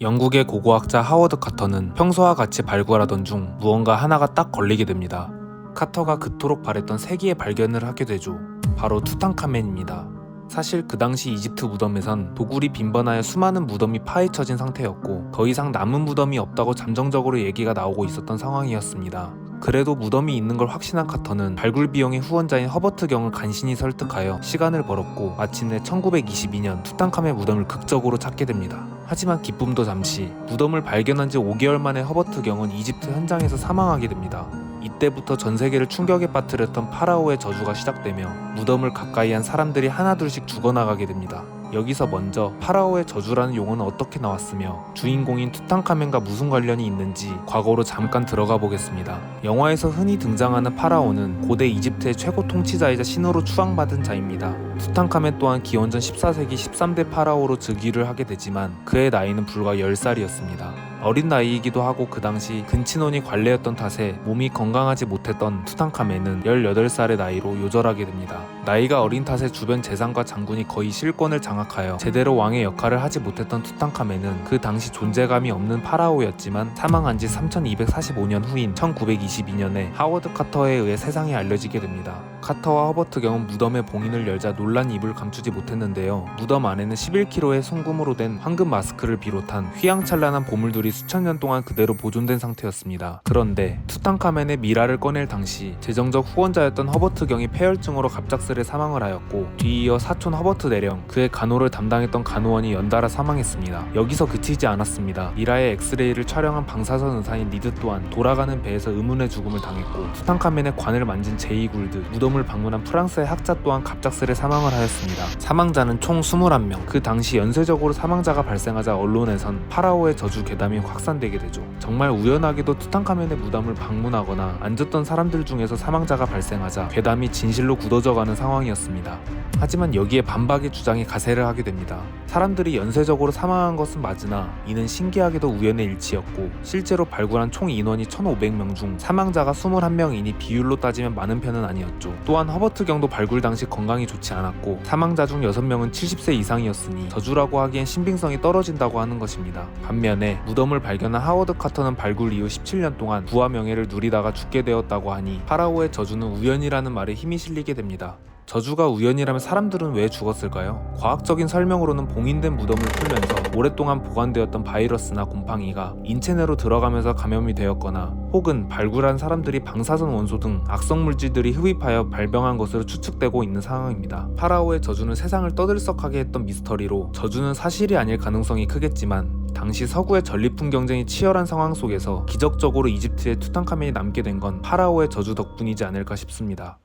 영국의 고고학자 하워드 카터는 평소와 같이 발굴하던 중 무언가 하나가 딱 걸리게 됩니다. 카터가 그토록 바랬던 세기의 발견을 하게 되죠. 바로 투탕카멘입니다. 사실 그 당시 이집트 무덤에선 도굴이 빈번하여 수많은 무덤이 파헤쳐진 상태였고 더 이상 남은 무덤이 없다고 잠정적으로 얘기가 나오고 있었던 상황이었습니다. 그래도 무덤이 있는 걸 확신한 카터는 발굴 비용의 후원자인 허버트 경을 간신히 설득하여 시간을 벌었고 마침내 1922년 투탕카멘 무덤을 극적으로 찾게 됩니다. 하지만 기쁨도 잠시 무덤을 발견한 지 5개월 만에 허버트 경은 이집트 현장에서 사망하게 됩니다. 이때부터 전 세계를 충격에 빠뜨렸던 파라오의 저주가 시작되며 무덤을 가까이 한 사람들이 하나둘씩 죽어나가게 됩니다. 여기서 먼저 파라오의 저주라는 용어는 어떻게 나왔으며 주인공인 투탕카멘과 무슨 관련이 있는지 과거로 잠깐 들어가 보겠습니다. 영화에서 흔히 등장하는 파라오는 고대 이집트의 최고 통치자이자 신으로 추앙받은 자입니다. 투탕카멘 또한 기원전 14세기 13대 파라오로 즉위를 하게 되지만 그의 나이는 불과 10살이었습니다. 어린 나이이기도 하고 그 당시 근친혼이 관례였던 탓에 몸이 건강하지 못했던 투탕카멘은 18살의 나이로 요절하게 됩니다. 나이가 어린 탓에 주변 재상과 장군이 거의 실권을 장악하여 제대로 왕의 역할을 하지 못했던 투탕카멘은 그 당시 존재감이 없는 파라오였지만 사망한 지 3245년 후인 1922년에 하워드 카터에 의해 세상에 알려지게 됩니다. 카터와 허버트 경은 무덤의 봉인을 열자 놀란 입을 감추지 못했는데요. 무덤 안에는 11kg의 송금으로 된 황금 마스크를 비롯한 휘황찬란한 보물들이 수천 년 동안 그대로 보존된 상태였습니다. 그런데 투탕카멘의 미라를 꺼낼 당시 재정적 후원자였던 허버트 경이 폐혈증으로 갑작스레 사망을 하였고 뒤이어 사촌 허버트 대령 그의 간호를 담당했던 간호원이 연달아 사망했습니다. 여기서 그치지 않았습니다. 미라의 엑스레이를 촬영한 방사선 의사인 리드 또한 돌아가는 배에서 의문의 죽음을 당했고 투탕카멘의 관을 만진 제이 굴드 무덤을 방문한 프랑스의 학자 또한 갑작스레 사망을 하였습니다. 사망자는 총 21명. 그 당시 연쇄적으로 사망자가 발생하자 언론에선 파라오의 저주 괴담이 확산되게 되죠. 정말 우연하게도 투탕카멘의 무덤을 방문하거나 앉았던 사람들 중에서 사망자가 발생하자 괴담이 진실로 굳어져가는 상황이었습니다. 하지만 여기에 반박의 주장이 가세를 하게 됩니다. 사람들이 연쇄적으로 사망한 것은 맞으나 이는 신기하게도 우연의 일치였고 실제로 발굴한 총 인원이 1,500명 중 사망자가 21명이니 비율로 따지면 많은 편은 아니었죠. 또한 허버트 경도 발굴 당시 건강이 좋지 않았고 사망자 중 6명은 70세 이상이었으니 저주라고 하기엔 신빙성이 떨어진다고 하는 것입니다. 반면에 무덤을 발견한 하워드 카터는 발굴 이후 17년 동안 부와 명예를 누리다가 죽게 되었다고 하니 파라오의 저주는 우연이라는 말에 힘이 실리게 됩니다. 저주가 우연이라면 사람들은 왜 죽었을까요? 과학적인 설명으로는 봉인된 무덤을 풀면서 오랫동안 보관되었던 바이러스나 곰팡이가 인체 내로 들어가면서 감염이 되었거나 혹은 발굴한 사람들이 방사선 원소 등 악성 물질들이 흡입하여 발병한 것으로 추측되고 있는 상황입니다. 파라오의 저주는 세상을 떠들썩하게 했던 미스터리로 저주는 사실이 아닐 가능성이 크겠지만 당시 서구의 전리품 경쟁이 치열한 상황 속에서 기적적으로 이집트의 투탕카멘이 남게 된 건 파라오의 저주 덕분이지 않을까 싶습니다.